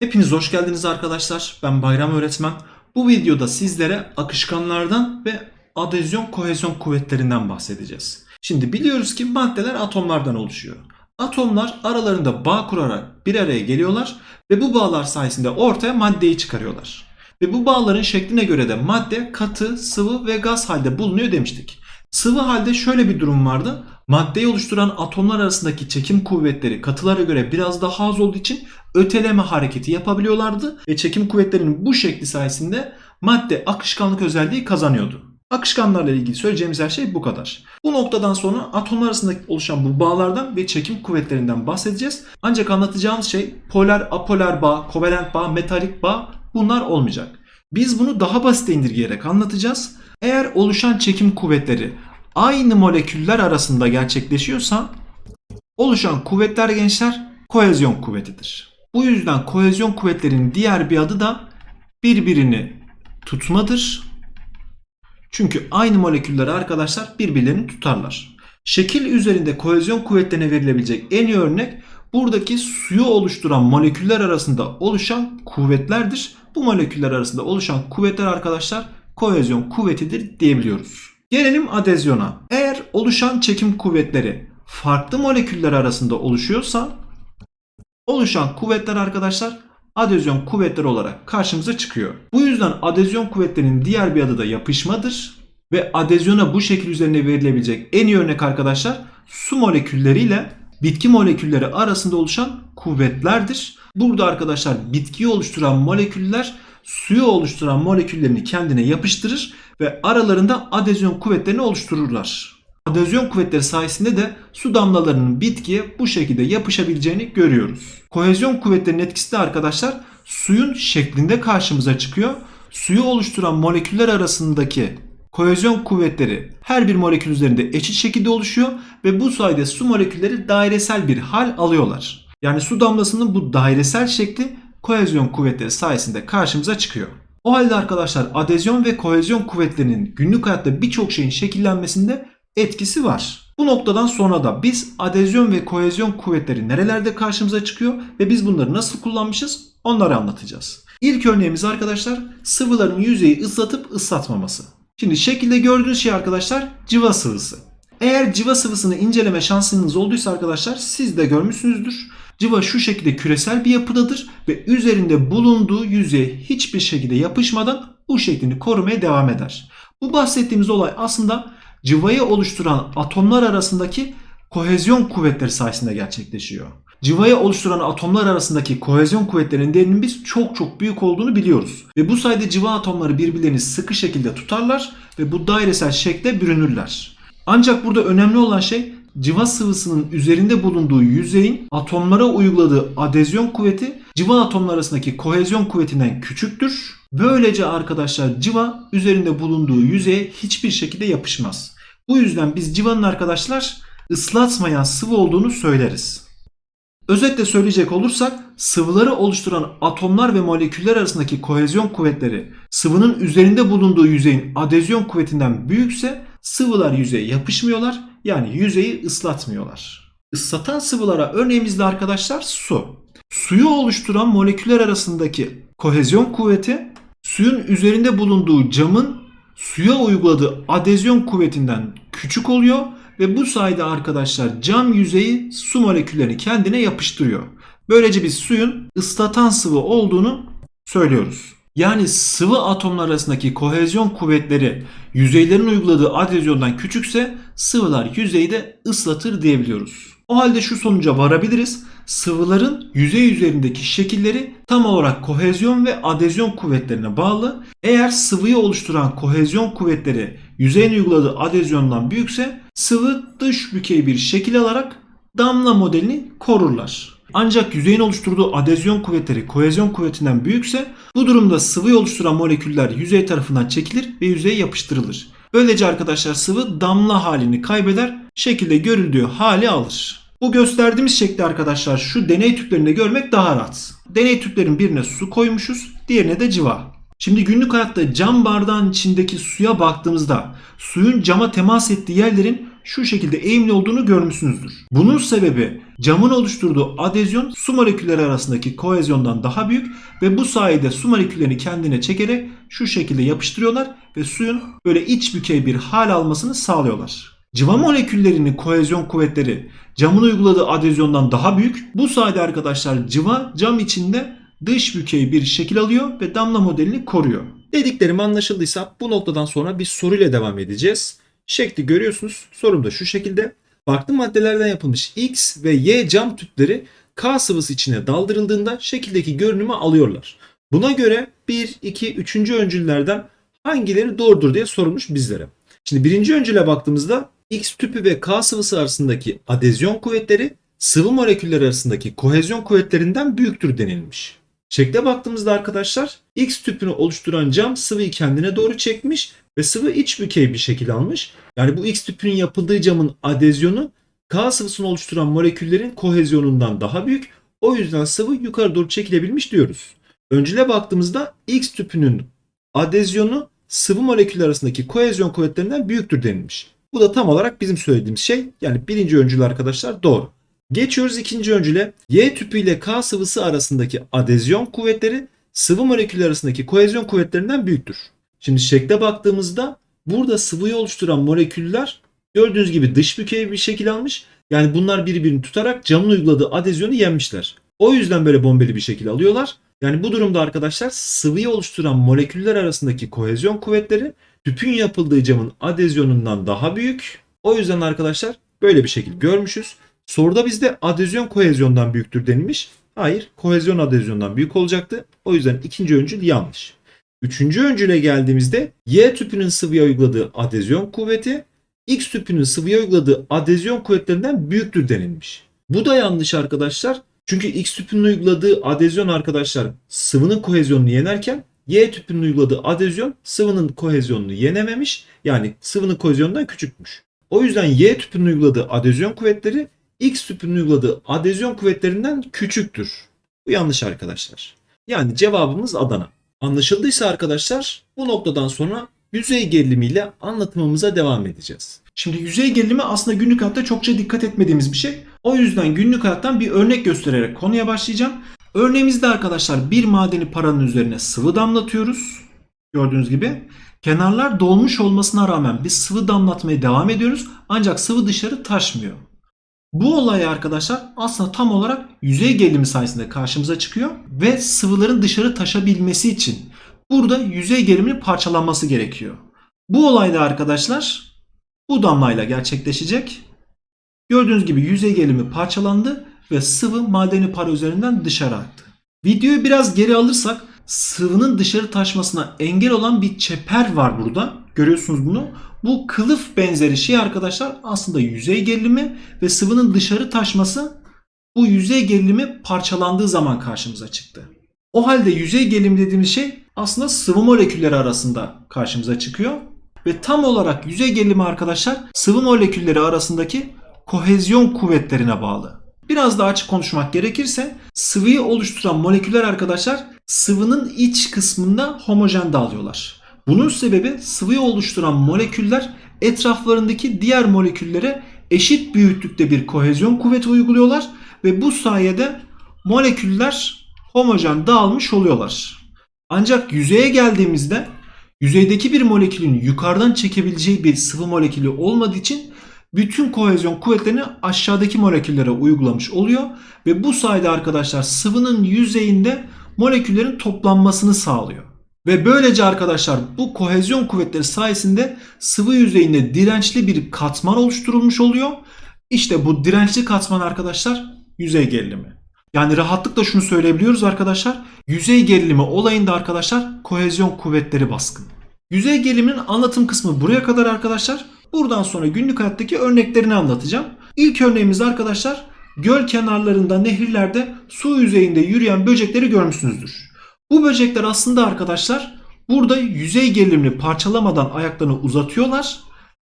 Hepiniz hoş geldiniz arkadaşlar. Ben Bayram Öğretmen. Bu videoda sizlere akışkanlardan ve adezyon kohezyon kuvvetlerinden bahsedeceğiz. Şimdi biliyoruz ki maddeler atomlardan oluşuyor. Atomlar aralarında bağ kurarak bir araya geliyorlar ve bu bağlar sayesinde ortaya maddeyi çıkarıyorlar. Ve bu bağların şekline göre de madde katı, sıvı ve gaz halde bulunuyor demiştik. Sıvı halde şöyle bir durum vardı. Maddeyi oluşturan atomlar arasındaki çekim kuvvetleri katılara göre biraz daha az olduğu için öteleme hareketi yapabiliyorlardı ve çekim kuvvetlerinin bu şekli sayesinde madde akışkanlık özelliği kazanıyordu. Akışkanlarla ilgili söyleyeceğimiz her şey bu kadar. Bu noktadan sonra atomlar arasında oluşan bu bağlardan ve çekim kuvvetlerinden bahsedeceğiz. Ancak anlatacağımız şey polar, apolar bağ, kovalent bağ, metalik bağ bunlar olmayacak. Biz bunu daha basite indirgeyerek anlatacağız. Eğer oluşan çekim kuvvetleri aynı moleküller arasında gerçekleşiyorsa oluşan kuvvetler gençler kohezyon kuvvetidir. Bu yüzden kohezyon kuvvetlerinin diğer bir adı da birbirini tutmadır. Çünkü aynı moleküller arkadaşlar birbirlerini tutarlar. Şekil üzerinde kohezyon kuvvetlerine verilebilecek en iyi örnek buradaki suyu oluşturan moleküller arasında oluşan kuvvetlerdir. Bu moleküller arasında oluşan kuvvetler arkadaşlar kohezyon kuvvetidir diyebiliyoruz. Gelelim adezyona. Eğer oluşan çekim kuvvetleri farklı moleküller arasında oluşuyorsa oluşan kuvvetler arkadaşlar adezyon kuvvetleri olarak karşımıza çıkıyor. Bu yüzden adezyon kuvvetlerinin diğer bir adı da yapışmadır ve adezyona bu şekil üzerine verilebilecek en iyi örnek arkadaşlar su molekülleriyle bitki molekülleri arasında oluşan kuvvetlerdir. Burada arkadaşlar bitkiyi oluşturan moleküller suyu oluşturan moleküllerini kendine yapıştırır ve aralarında adezyon kuvvetlerini oluştururlar. Adezyon kuvvetleri sayesinde de su damlalarının bitkiye bu şekilde yapışabileceğini görüyoruz. Kohezyon kuvvetlerinin etkisi de arkadaşlar suyun şeklinde karşımıza çıkıyor. Suyu oluşturan moleküller arasındaki kohezyon kuvvetleri her bir molekül üzerinde eşit şekilde oluşuyor ve bu sayede su molekülleri dairesel bir hal alıyorlar. Yani su damlasının bu dairesel şekli kohezyon kuvvetleri sayesinde karşımıza çıkıyor. O halde arkadaşlar adezyon ve kohezyon kuvvetlerinin günlük hayatta birçok şeyin şekillenmesinde etkisi var. Bu noktadan sonra da biz adezyon ve kohezyon kuvvetleri nerelerde karşımıza çıkıyor ve biz bunları nasıl kullanmışız onları anlatacağız. İlk örneğimiz arkadaşlar sıvıların yüzeyi ıslatıp ıslatmaması. Şimdi şekilde gördüğünüz şey arkadaşlar civa sıvısı. Eğer civa sıvısını inceleme şansınız olduysa arkadaşlar siz de görmüşsünüzdür. Civa şu şekilde küresel bir yapıdadır ve üzerinde bulunduğu yüzeye hiçbir şekilde yapışmadan bu şeklini korumaya devam eder. Bu bahsettiğimiz olay aslında civayı oluşturan atomlar arasındaki kohezyon kuvvetleri sayesinde gerçekleşiyor. Civayı oluşturan atomlar arasındaki kohezyon kuvvetlerinin değerinin biz çok çok büyük olduğunu biliyoruz. Ve bu sayede civa atomları birbirlerini sıkı şekilde tutarlar ve bu dairesel şekle bürünürler. Ancak burada önemli olan şey civa sıvısının üzerinde bulunduğu yüzeyin atomlara uyguladığı adezyon kuvveti civa atomlar arasındaki kohezyon kuvvetinden küçüktür. Böylece arkadaşlar civa üzerinde bulunduğu yüzeye hiçbir şekilde yapışmaz. Bu yüzden biz civanın arkadaşlar ıslatmayan sıvı olduğunu söyleriz. Özetle söyleyecek olursak sıvıları oluşturan atomlar ve moleküller arasındaki kohezyon kuvvetleri sıvının üzerinde bulunduğu yüzeyin adezyon kuvvetinden büyükse sıvılar yüzeye yapışmıyorlar yani yüzeyi ıslatmıyorlar. Islatan sıvılara örneğimizde arkadaşlar su. Suyu oluşturan moleküller arasındaki kohezyon kuvveti suyun üzerinde bulunduğu camın suya uyguladığı adezyon kuvvetinden küçük oluyor ve bu sayede arkadaşlar cam yüzeyi su moleküllerini kendine yapıştırıyor. Böylece biz suyun ıslatan sıvı olduğunu söylüyoruz. Yani sıvı atomlar arasındaki kohezyon kuvvetleri yüzeylerin uyguladığı adezyondan küçükse sıvılar yüzeyi de ıslatır diyebiliyoruz. O halde şu sonuca varabiliriz. Sıvıların yüzey üzerindeki şekilleri tam olarak kohezyon ve adezyon kuvvetlerine bağlı. Eğer sıvıyı oluşturan kohezyon kuvvetleri yüzeyin uyguladığı adezyondan büyükse sıvı dış bükey bir şekil alarak damla modelini korurlar. Ancak yüzeyin oluşturduğu adezyon kuvvetleri kohezyon kuvvetinden büyükse bu durumda sıvıyı oluşturan moleküller yüzey tarafından çekilir ve yüzeye yapıştırılır. Böylece arkadaşlar sıvı damla halini kaybeder, şekilde görüldüğü hali alır. Bu gösterdiğimiz şekli arkadaşlar şu deney tüplerinde görmek daha rahat. Deney tüplerin birine su koymuşuz, diğerine de civa. Şimdi günlük hayatta cam bardağın içindeki suya baktığımızda suyun cama temas ettiği yerlerin şu şekilde eğimli olduğunu görmüşsünüzdür. Bunun sebebi camın oluşturduğu adezyon su molekülleri arasındaki kohezyondan daha büyük ve bu sayede su moleküllerini kendine çekerek şu şekilde yapıştırıyorlar ve suyun böyle iç bükey bir hal almasını sağlıyorlar. Cıva moleküllerinin kohezyon kuvvetleri camın uyguladığı adezyondan daha büyük. Bu sayede arkadaşlar cıva cam içinde dış bükey bir şekil alıyor ve damla modelini koruyor. Dediklerim anlaşıldıysa bu noktadan sonra bir soruyla devam edeceğiz. Şekli görüyorsunuz. Sorum da şu şekilde. Farklı maddelerden yapılmış X ve Y cam tüpleri K sıvısı içine daldırıldığında şekildeki görünümü alıyorlar. Buna göre 1, 2, 3. öncüllerden hangileri doğrudur diye sorulmuş bizlere. Şimdi birinci öncüle baktığımızda X tüpü ve K sıvısı arasındaki adezyon kuvvetleri sıvı moleküller arasındaki kohezyon kuvvetlerinden büyüktür denilmiş. Şekle baktığımızda arkadaşlar X tüpünü oluşturan cam sıvıyı kendine doğru çekmiş ve sıvı iç bükey bir şekil almış. Yani bu X tüpünün yapıldığı camın adezyonu K sıvısını oluşturan moleküllerin kohezyonundan daha büyük. O yüzden sıvı yukarı doğru çekilebilmiş diyoruz. Öncüle baktığımızda X tüpünün adezyonu sıvı moleküller arasındaki kohezyon kuvvetlerinden büyüktür denilmiş. Bu da tam olarak bizim söylediğimiz şey. Yani birinci öncül arkadaşlar doğru. Geçiyoruz ikinci öncüle. Y tüpü ile K sıvısı arasındaki adezyon kuvvetleri sıvı moleküller arasındaki kohezyon kuvvetlerinden büyüktür. Şimdi şekle baktığımızda burada sıvıyı oluşturan moleküller gördüğünüz gibi dış bükey bir şekil almış. Yani bunlar birbirini tutarak camın uyguladığı adezyonu yenmişler. O yüzden böyle bombeli bir şekil alıyorlar. Yani bu durumda arkadaşlar sıvıyı oluşturan moleküller arasındaki kohezyon kuvvetleri tüpün yapıldığı camın adezyonundan daha büyük. O yüzden arkadaşlar böyle bir şekil görmüşüz. Soruda bizde adezyon kohezyondan büyüktür denilmiş. Hayır, kohezyon adezyondan büyük olacaktı. O yüzden ikinci öncül yanlış. Üçüncü öncüle geldiğimizde Y tüpünün sıvıya uyguladığı adezyon kuvveti X tüpünün sıvıya uyguladığı adezyon kuvvetlerinden büyüktür denilmiş. Bu da yanlış arkadaşlar. Çünkü X tüpünün uyguladığı adezyon arkadaşlar sıvının kohezyonunu yenerken Y tüpünün uyguladığı adezyon sıvının kohezyonunu yenememiş. Yani sıvının kohezyonundan küçükmüş. O yüzden Y tüpünün uyguladığı adezyon kuvvetleri X tüpünün uyguladığı adezyon kuvvetlerinden küçüktür. Bu yanlış arkadaşlar. Yani cevabımız Adana. Anlaşıldıysa arkadaşlar bu noktadan sonra yüzey gerilimiyle anlatımımıza devam edeceğiz. Şimdi yüzey gerilimi aslında günlük hayatta çokça dikkat etmediğimiz bir şey. O yüzden günlük hayattan bir örnek göstererek konuya başlayacağım. Örneğimizde arkadaşlar bir madeni paranın üzerine sıvı damlatıyoruz. Gördüğünüz gibi. Kenarlar dolmuş olmasına rağmen biz sıvı damlatmaya devam ediyoruz. Ancak sıvı dışarı taşmıyor. Bu olay arkadaşlar aslında tam olarak yüzey gerilimi sayesinde karşımıza çıkıyor ve sıvıların dışarı taşabilmesi için burada yüzey geriliminin parçalanması gerekiyor. Bu olayda arkadaşlar bu damlayla gerçekleşecek. Gördüğünüz gibi yüzey gerilimi parçalandı ve sıvı madeni para üzerinden dışarı aktı. Videoyu biraz geri alırsak sıvının dışarı taşmasına engel olan bir çeper var burada. Görüyorsunuz bunu. Bu kılıf benzeri şey arkadaşlar aslında yüzey gerilimi ve sıvının dışarı taşması bu yüzey gerilimi parçalandığı zaman karşımıza çıktı. O halde yüzey gerilimi dediğimiz şey aslında sıvı molekülleri arasında karşımıza çıkıyor. Ve tam olarak yüzey gerilimi arkadaşlar sıvı molekülleri arasındaki kohezyon kuvvetlerine bağlı. Biraz daha açık konuşmak gerekirse sıvıyı oluşturan moleküller arkadaşlar sıvının iç kısmında homojen dağılıyorlar. Bunun sebebi sıvıyı oluşturan moleküller etraflarındaki diğer moleküllere eşit büyüklükte bir kohezyon kuvveti uyguluyorlar ve bu sayede moleküller homojen dağılmış oluyorlar. Ancak yüzeye geldiğimizde yüzeydeki bir molekülün yukarıdan çekebileceği bir sıvı molekülü olmadığı için bütün kohezyon kuvvetlerini aşağıdaki moleküllere uygulamış oluyor ve bu sayede arkadaşlar sıvının yüzeyinde moleküllerin toplanmasını sağlıyor. Ve böylece arkadaşlar bu kohezyon kuvvetleri sayesinde sıvı yüzeyinde dirençli bir katman oluşturulmuş oluyor. İşte bu dirençli katman arkadaşlar yüzey gerilimi. Yani rahatlıkla şunu söyleyebiliyoruz arkadaşlar. Yüzey gerilimi olayında arkadaşlar kohezyon kuvvetleri baskın. Yüzey geriliminin anlatım kısmı buraya kadar arkadaşlar. Buradan sonra günlük hayattaki örneklerini anlatacağım. İlk örneğimiz arkadaşlar göl kenarlarında, nehirlerde su yüzeyinde yürüyen böcekleri görmüşsünüzdür. Bu böcekler aslında arkadaşlar burada yüzey gerilimini parçalamadan ayaklarını uzatıyorlar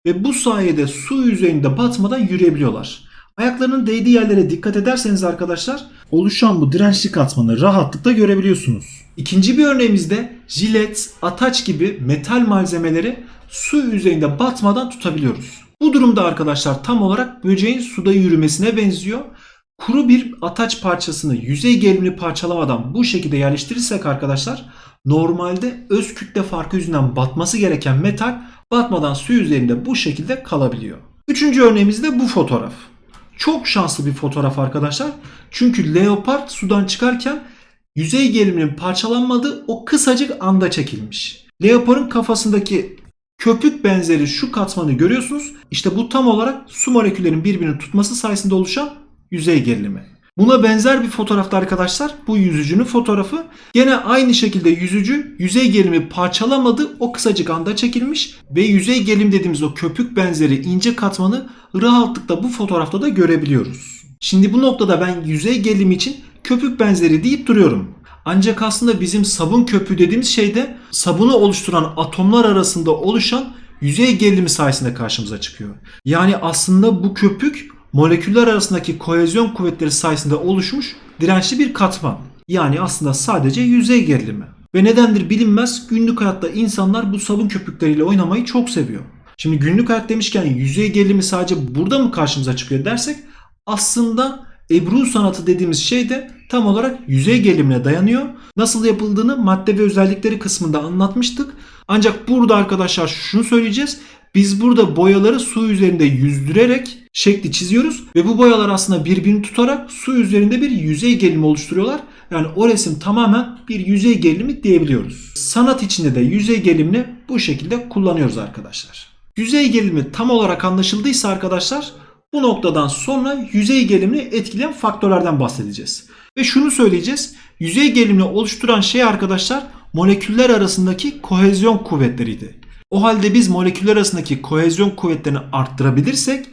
ve bu sayede su yüzeyinde batmadan yürüyebiliyorlar. Ayaklarının değdiği yerlere dikkat ederseniz arkadaşlar oluşan bu dirençli katmanı rahatlıkla görebiliyorsunuz. İkinci bir örneğimizde jilet, ataç gibi metal malzemeleri su yüzeyinde batmadan tutabiliyoruz. Bu durumda arkadaşlar tam olarak böceğin suda yürümesine benziyor. Kuru bir ataç parçasını yüzey gerilimini parçalamadan bu şekilde yerleştirirsek arkadaşlar normalde öz kütle farkı yüzünden batması gereken metal batmadan su yüzeyinde bu şekilde kalabiliyor. Üçüncü örneğimiz de bu fotoğraf. Çok şanslı bir fotoğraf arkadaşlar. Çünkü leopard sudan çıkarken yüzey geriliminin parçalanmadığı o kısacık anda çekilmiş. Leopardın kafasındaki köpük benzeri şu katmanı görüyorsunuz. İşte bu tam olarak su moleküllerinin birbirini tutması sayesinde oluşan yüzey gerilimi. Buna benzer bir fotoğrafta arkadaşlar bu yüzücünün fotoğrafı gene aynı şekilde yüzücü yüzey gerilimi parçalamadı o kısacık anda çekilmiş ve yüzey gerilim dediğimiz o köpük benzeri ince katmanı rahatlıkla bu fotoğrafta da görebiliyoruz. Şimdi bu noktada ben yüzey gerilimi için köpük benzeri deyip duruyorum. Ancak aslında bizim sabun köpüğü dediğimiz şeyde sabunu oluşturan atomlar arasında oluşan yüzey gerilimi sayesinde karşımıza çıkıyor. Yani aslında bu köpük moleküller arasındaki kohezyon kuvvetleri sayesinde oluşmuş dirençli bir katman. Yani aslında sadece yüzey gerilimi. Ve nedendir bilinmez günlük hayatta insanlar bu sabun köpükleriyle oynamayı çok seviyor. Şimdi günlük hayat demişken yüzey gerilimi sadece burada mı karşımıza çıkıyor dersek aslında Ebru sanatı dediğimiz şey de tam olarak yüzey gerilimine dayanıyor. Nasıl yapıldığını madde ve özellikleri kısmında anlatmıştık. Ancak burada arkadaşlar şunu söyleyeceğiz. Biz burada boyaları su üzerinde yüzdürerek şekli çiziyoruz ve bu boyalar aslında birbirini tutarak su üzerinde bir yüzey gerilimi oluşturuyorlar. Yani o resim tamamen bir yüzey gerilimi diyebiliyoruz. Sanat içinde de yüzey gerilimini bu şekilde kullanıyoruz arkadaşlar. Yüzey gerilimi tam olarak anlaşıldıysa arkadaşlar bu noktadan sonra yüzey gerilimini etkileyen faktörlerden bahsedeceğiz. Ve şunu söyleyeceğiz. Yüzey gerilimini oluşturan şey arkadaşlar moleküller arasındaki kohezyon kuvvetleriydi. O halde biz moleküller arasındaki kohezyon kuvvetlerini arttırabilirsek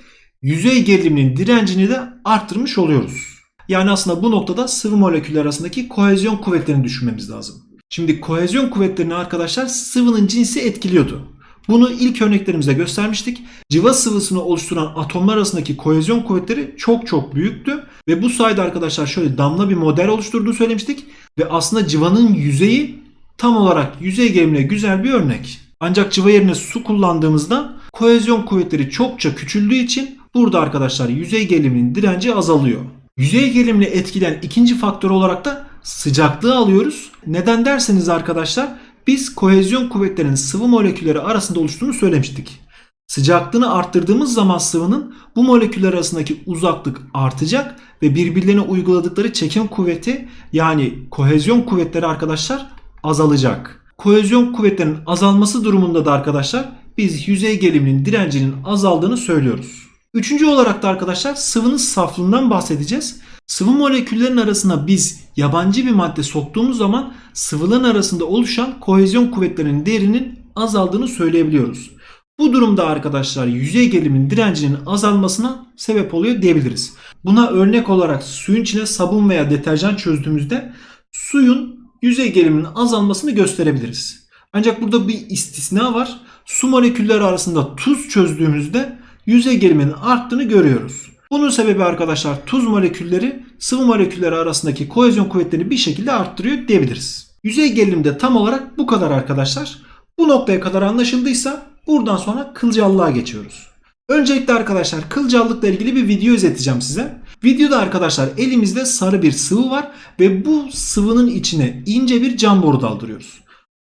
yüzey geriliminin direncini de arttırmış oluyoruz. Yani aslında bu noktada sıvı moleküller arasındaki kohezyon kuvvetlerini düşünmemiz lazım. Şimdi kohezyon kuvvetlerini arkadaşlar sıvının cinsi etkiliyordu. Bunu ilk örneklerimizde göstermiştik. Civa sıvısını oluşturan atomlar arasındaki kohezyon kuvvetleri çok çok büyüktü. Ve bu sayede arkadaşlar şöyle damla bir model oluşturduğunu söylemiştik. Ve aslında civanın yüzeyi tam olarak yüzey gerilimine güzel bir örnek. Ancak civa yerine su kullandığımızda kohezyon kuvvetleri çokça küçüldüğü için burada arkadaşlar yüzey geriliminin direnci azalıyor. Yüzey gerilimini etkileyen ikinci faktör olarak da sıcaklığı alıyoruz. Neden derseniz arkadaşlar biz kohezyon kuvvetlerinin sıvı molekülleri arasında oluştuğunu söylemiştik. Sıcaklığını arttırdığımız zaman sıvının bu moleküller arasındaki uzaklık artacak ve birbirlerine uyguladıkları çekim kuvveti yani kohezyon kuvvetleri arkadaşlar azalacak. Kohezyon kuvvetlerinin azalması durumunda da arkadaşlar biz yüzey geriliminin direncinin azaldığını söylüyoruz. Üçüncü olarak da arkadaşlar sıvının saflığından bahsedeceğiz. Sıvı moleküllerin arasına biz yabancı bir madde soktuğumuz zaman sıvıların arasında oluşan kohezyon kuvvetlerinin değerinin azaldığını söyleyebiliyoruz. Bu durumda arkadaşlar yüzey geriminin direncinin azalmasına sebep oluyor diyebiliriz. Buna örnek olarak suyun içine sabun veya deterjan çözdüğümüzde suyun yüzey geriliminin azalmasını gösterebiliriz. Ancak burada bir istisna var. Su molekülleri arasında tuz çözdüğümüzde yüzey geriminin arttığını görüyoruz. Bunun sebebi arkadaşlar tuz molekülleri sıvı molekülleri arasındaki kohezyon kuvvetlerini bir şekilde arttırıyor diyebiliriz. Yüzey gerilim de tam olarak bu kadar arkadaşlar. Bu noktaya kadar anlaşıldıysa buradan sonra kılcallığa geçiyoruz. Öncelikle arkadaşlar kılcallıkla ilgili bir video izleteceğim size. Videoda arkadaşlar elimizde sarı bir sıvı var ve bu sıvının içine ince bir cam boru daldırıyoruz.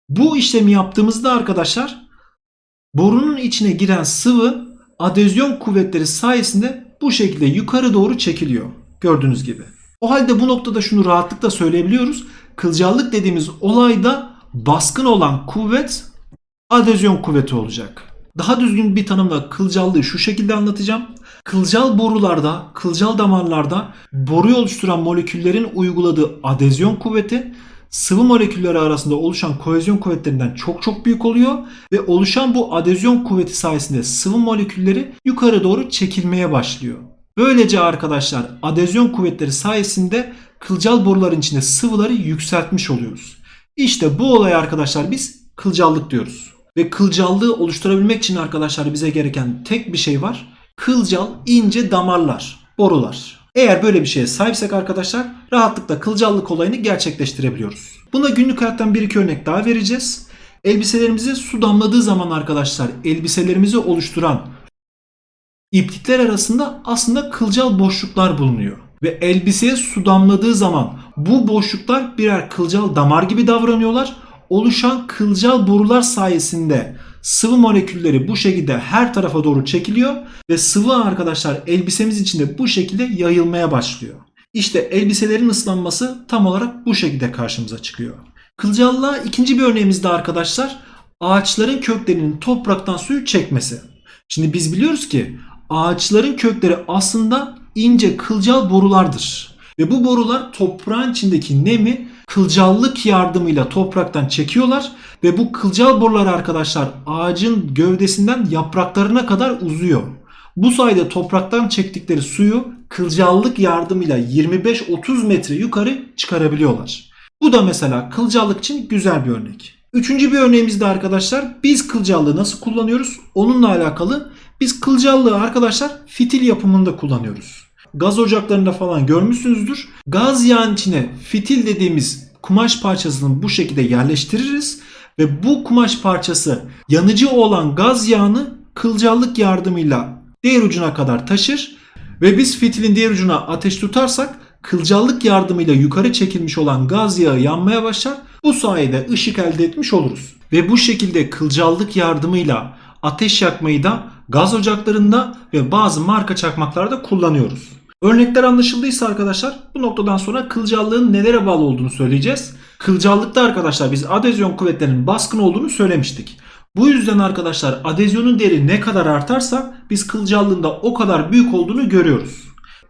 Bu işlemi yaptığımızda arkadaşlar borunun içine giren sıvı adezyon kuvvetleri sayesinde bu şekilde yukarı doğru çekiliyor. Gördüğünüz gibi. O halde bu noktada şunu rahatlıkla söyleyebiliyoruz. Kılcallık dediğimiz olayda baskın olan kuvvet adezyon kuvveti olacak. Daha düzgün bir tanımla kılcallığı şu şekilde anlatacağım. Kılcal borularda, kılcal damarlarda boruyu oluşturan moleküllerin uyguladığı adezyon kuvveti sıvı molekülleri arasında oluşan kohezyon kuvvetlerinden çok çok büyük oluyor ve oluşan bu adezyon kuvveti sayesinde sıvı molekülleri yukarı doğru çekilmeye başlıyor. Böylece arkadaşlar adezyon kuvvetleri sayesinde kılcal boruların içinde sıvıları yükseltmiş oluyoruz. İşte bu olay arkadaşlar biz kılcallık diyoruz. Ve kılcallığı oluşturabilmek için arkadaşlar bize gereken tek bir şey var. Kılcal ince damarlar, borular. Eğer böyle bir şeye sahipsek arkadaşlar rahatlıkla kılcallık olayını gerçekleştirebiliyoruz. Buna günlük hayattan bir iki örnek daha vereceğiz. Elbiselerimize su damladığı zaman arkadaşlar elbiselerimizi oluşturan iplikler arasında aslında kılcal boşluklar bulunuyor. Ve elbiseye su damladığı zaman bu boşluklar birer kılcal damar gibi davranıyorlar. Oluşan kılcal borular sayesinde sıvı molekülleri bu şekilde her tarafa doğru çekiliyor ve sıvı arkadaşlar elbisemiz içinde bu şekilde yayılmaya başlıyor. İşte elbiselerin ıslanması tam olarak bu şekilde karşımıza çıkıyor. Kılcallığa ikinci bir örneğimiz de arkadaşlar ağaçların köklerinin topraktan suyu çekmesi. Şimdi biz biliyoruz ki ağaçların kökleri aslında ince kılcal borulardır. Ve bu borular toprağın içindeki nemi kılcallık yardımıyla topraktan çekiyorlar ve bu kılcal borular arkadaşlar ağacın gövdesinden yapraklarına kadar uzuyor. Bu sayede topraktan çektikleri suyu kılcallık yardımıyla 25-30 metre yukarı çıkarabiliyorlar. Bu da mesela kılcallık için güzel bir örnek. Üçüncü bir örneğimiz de arkadaşlar biz kılcallığı nasıl kullanıyoruz? Onunla alakalı biz kılcallığı arkadaşlar fitil yapımında kullanıyoruz. Gaz ocaklarında falan görmüşsünüzdür. Gaz yağın içine fitil dediğimiz kumaş parçasını bu şekilde yerleştiririz ve bu kumaş parçası yanıcı olan gaz yağını kılcallık yardımıyla diğer ucuna kadar taşır ve biz fitilin diğer ucuna ateş tutarsak kılcallık yardımıyla yukarı çekilmiş olan gaz yağı yanmaya başlar. Bu sayede ışık elde etmiş oluruz. Ve bu şekilde kılcallık yardımıyla ateş yakmayı da gaz ocaklarında ve bazı marka çakmaklarda kullanıyoruz. Örnekler anlaşıldıysa arkadaşlar bu noktadan sonra kılcallığın nelere bağlı olduğunu söyleyeceğiz. Kılcallıkta arkadaşlar biz adezyon kuvvetlerinin baskın olduğunu söylemiştik. Bu yüzden arkadaşlar adezyonun değeri ne kadar artarsa biz kılcallığında o kadar büyük olduğunu görüyoruz.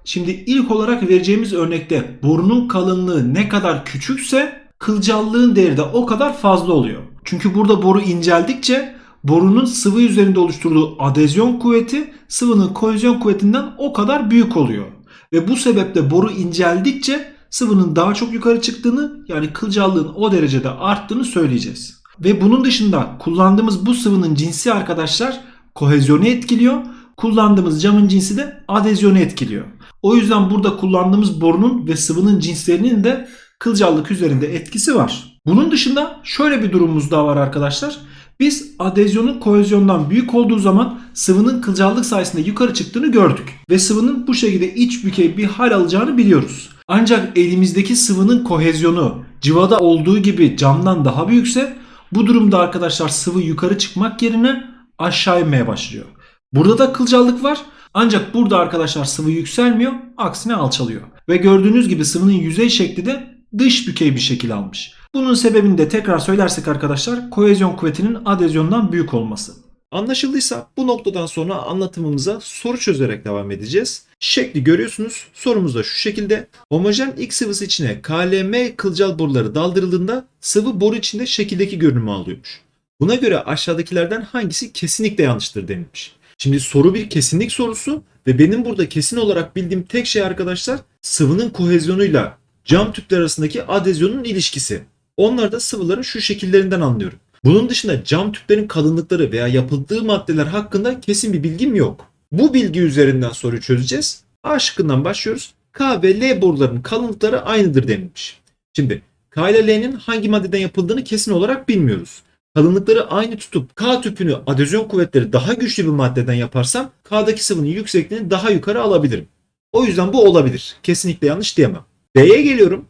Şimdi ilk olarak vereceğimiz örnekte borunun kalınlığı ne kadar küçükse kılcallığın değeri de o kadar fazla oluyor. Çünkü burada boru inceldikçe borunun sıvı üzerinde oluşturduğu adezyon kuvveti sıvının kohezyon kuvvetinden o kadar büyük oluyor. Ve bu sebeple boru inceldikçe sıvının daha çok yukarı çıktığını yani kılcallığın o derecede arttığını söyleyeceğiz. Ve bunun dışında kullandığımız bu sıvının cinsi arkadaşlar kohezyonu etkiliyor. Kullandığımız camın cinsi de adezyonu etkiliyor. O yüzden burada kullandığımız borunun ve sıvının cinslerinin de kılcallık üzerinde etkisi var. Bunun dışında şöyle bir durumumuz daha var arkadaşlar. Biz adezyonun kohezyondan büyük olduğu zaman sıvının kılcallık sayesinde yukarı çıktığını gördük. Ve sıvının bu şekilde iç bükey bir hal alacağını biliyoruz. Ancak elimizdeki sıvının kohezyonu cıvada olduğu gibi camdan daha büyükse bu durumda arkadaşlar sıvı yukarı çıkmak yerine aşağı inmeye başlıyor. Burada da kılcallık var. Ancak burada arkadaşlar sıvı yükselmiyor, aksine alçalıyor. Ve gördüğünüz gibi sıvının yüzey şekli de dış bükey bir şekil almış. Bunun sebebini de tekrar söylersek arkadaşlar kohezyon kuvvetinin adezyondan büyük olması. Anlaşıldıysa bu noktadan sonra anlatımımıza soru çözerek devam edeceğiz. Şekli görüyorsunuz. Sorumuz da şu şekilde. Homojen X sıvısı içine KLM kılcal boruları daldırıldığında sıvı boru içinde şekildeki görünümü alıyormuş. Buna göre aşağıdakilerden hangisi kesinlikle yanlıştır denilmiş. Şimdi soru bir kesinlik sorusu ve benim burada kesin olarak bildiğim tek şey arkadaşlar sıvının kohezyonuyla cam tüpler arasındaki adezyonun ilişkisi. Onları da sıvıların şu şekillerinden anlıyorum. Bunun dışında cam tüplerin kalınlıkları veya yapıldığı maddeler hakkında kesin bir bilgim yok. Bu bilgi üzerinden soruyu çözeceğiz. A şıkkından başlıyoruz. K ve L borularının kalınlıkları aynıdır denilmiş. Şimdi K ile L'nin hangi maddeden yapıldığını kesin olarak bilmiyoruz. Kalınlıkları aynı tutup K tüpünü adezyon kuvvetleri daha güçlü bir maddeden yaparsam K'daki sıvının yüksekliğini daha yukarı alabilirim. O yüzden bu olabilir. Kesinlikle yanlış diyemem. L'ye geliyorum.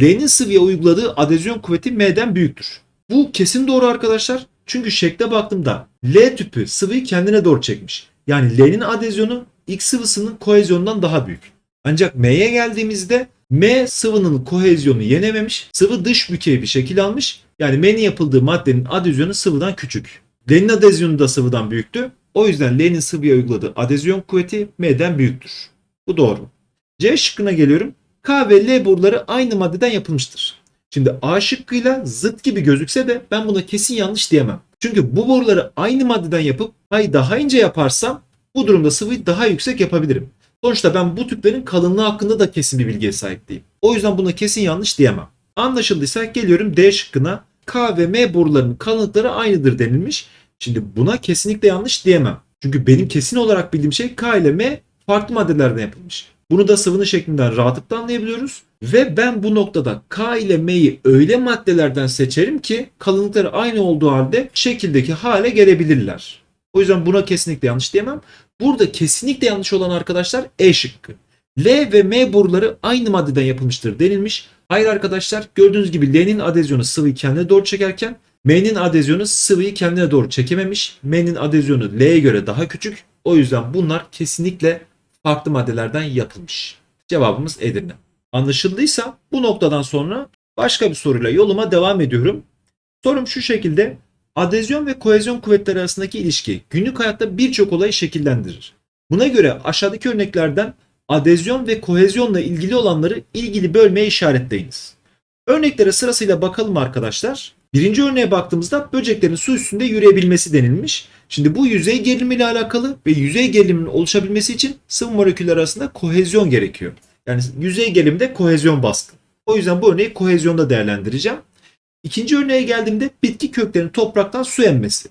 L'nin sıvıya uyguladığı adezyon kuvveti M'den büyüktür. Bu kesin doğru arkadaşlar. Çünkü şekle baktığımda L tüpü sıvıyı kendine doğru çekmiş. Yani L'nin adezyonu X sıvısının kohezyonundan daha büyük. Ancak M'ye geldiğimizde M sıvının kohezyonu yenememiş. Sıvı dış bükey bir şekil almış. Yani M'nin yapıldığı maddenin adezyonu sıvıdan küçük. L'nin adezyonu da sıvıdan büyüktü. O yüzden L'nin sıvıya uyguladığı adezyon kuvveti M'den büyüktür. Bu doğru. C şıkkına geliyorum. K ve L boruları aynı maddeden yapılmıştır. Şimdi A şıkkıyla zıt gibi gözükse de ben buna kesin yanlış diyemem. Çünkü bu boruları aynı maddeden yapıp A'yı daha ince yaparsam bu durumda sıvıyı daha yüksek yapabilirim. Sonuçta ben bu tüplerin kalınlığı hakkında da kesin bir bilgiye sahip değilim. O yüzden buna kesin yanlış diyemem. Anlaşıldıysa geliyorum D şıkkına. K ve M borularının kalınlıkları aynıdır denilmiş. Şimdi buna kesinlikle yanlış diyemem. Çünkü benim kesin olarak bildiğim şey K ile M farklı maddelerden yapılmış. Bunu da sıvının şeklinden rahatlıkla anlayabiliyoruz. Ve ben bu noktada K ile M'yi öyle maddelerden seçerim ki kalınlıkları aynı olduğu halde şekildeki hale gelebilirler. O yüzden buna kesinlikle yanlış diyemem. Burada kesinlikle yanlış olan arkadaşlar E şıkkı. L ve M boruları aynı maddeden yapılmıştır denilmiş. Hayır arkadaşlar gördüğünüz gibi L'nin adezyonu sıvıyı kendine doğru çekerken M'nin adezyonu sıvıyı kendine doğru çekememiş. M'nin adezyonu L'ye göre daha küçük. O yüzden bunlar kesinlikle farklı maddelerden yapılmış. Cevabımız Edirne. Anlaşıldıysa bu noktadan sonra başka bir soruyla yoluma devam ediyorum. Sorum şu şekilde. Adezyon ve kohezyon kuvvetleri arasındaki ilişki günlük hayatta birçok olayı şekillendirir. Buna göre aşağıdaki örneklerden adezyon ve kohezyonla ilgili olanları ilgili bölmeye işaretleyiniz. Örneklere sırasıyla bakalım arkadaşlar. Birinci örneğe baktığımızda böceklerin su üstünde yürüyebilmesi denilmiş. Şimdi bu yüzey gerilimi ile alakalı ve yüzey geriliminin oluşabilmesi için sıvı moleküller arasında kohezyon gerekiyor. Yani yüzey gerilimde kohezyon baskın. O yüzden bu örneği kohezyonda değerlendireceğim. İkinci örneğe geldiğimde bitki köklerinin topraktan su emmesi.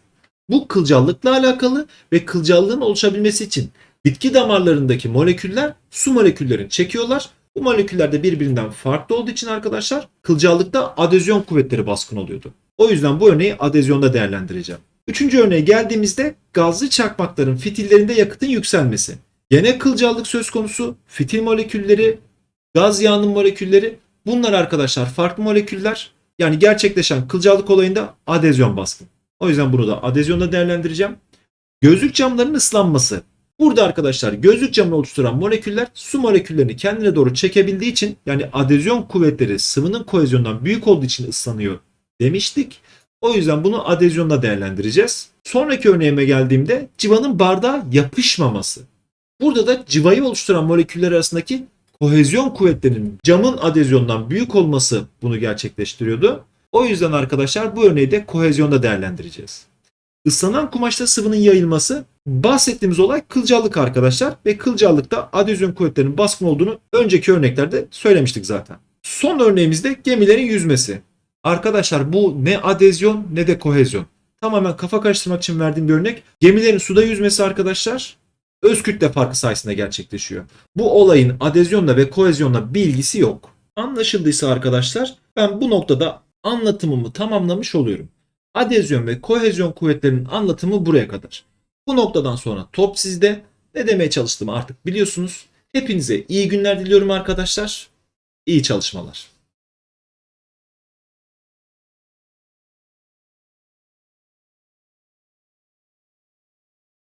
Bu kılcallıkla alakalı ve kılcallığın oluşabilmesi için bitki damarlarındaki moleküller su moleküllerini çekiyorlar. Bu moleküller de birbirinden farklı olduğu için arkadaşlar kılcallıkta adezyon kuvvetleri baskın oluyordu. O yüzden bu örneği adezyonda değerlendireceğim. Üçüncü örneğe geldiğimizde gazlı çakmakların fitillerinde yakıtın yükselmesi. Gene kılcallık söz konusu. Fitil molekülleri, gaz yağının molekülleri bunlar arkadaşlar farklı moleküller. Yani gerçekleşen kılcallık olayında adezyon baskın. O yüzden bunu da adezyonda değerlendireceğim. Gözlük camlarının ıslanması. Burada arkadaşlar gözlük camını oluşturan moleküller su moleküllerini kendine doğru çekebildiği için yani adezyon kuvvetleri sıvının kohezyondan büyük olduğu için ıslanıyor demiştik. O yüzden bunu adezyonda değerlendireceğiz. Sonraki örneğime geldiğimde civanın bardağa yapışmaması. Burada da civayı oluşturan moleküller arasındaki kohezyon kuvvetlerinin camın adezyondan büyük olması bunu gerçekleştiriyordu. O yüzden arkadaşlar bu örneği de kohezyonda değerlendireceğiz. Islanan kumaşta sıvının yayılması bahsettiğimiz olay kılcallık arkadaşlar ve kılcallıkta adezyon kuvvetlerinin baskın olduğunu önceki örneklerde söylemiştik zaten. Son örneğimizde gemilerin yüzmesi. Arkadaşlar bu ne adezyon ne de kohezyon. Tamamen kafa karıştırmak için verdiğim bir örnek. Gemilerin suda yüzmesi arkadaşlar öz kütle farkı sayesinde gerçekleşiyor. Bu olayın adezyonla ve kohezyonla bir ilgisi yok. Anlaşıldıysa arkadaşlar ben bu noktada anlatımımı tamamlamış oluyorum. Adezyon ve kohezyon kuvvetlerinin anlatımı buraya kadar. Bu noktadan sonra top sizde. Ne demeye çalıştığımı artık biliyorsunuz. Hepinize iyi günler diliyorum arkadaşlar. İyi çalışmalar.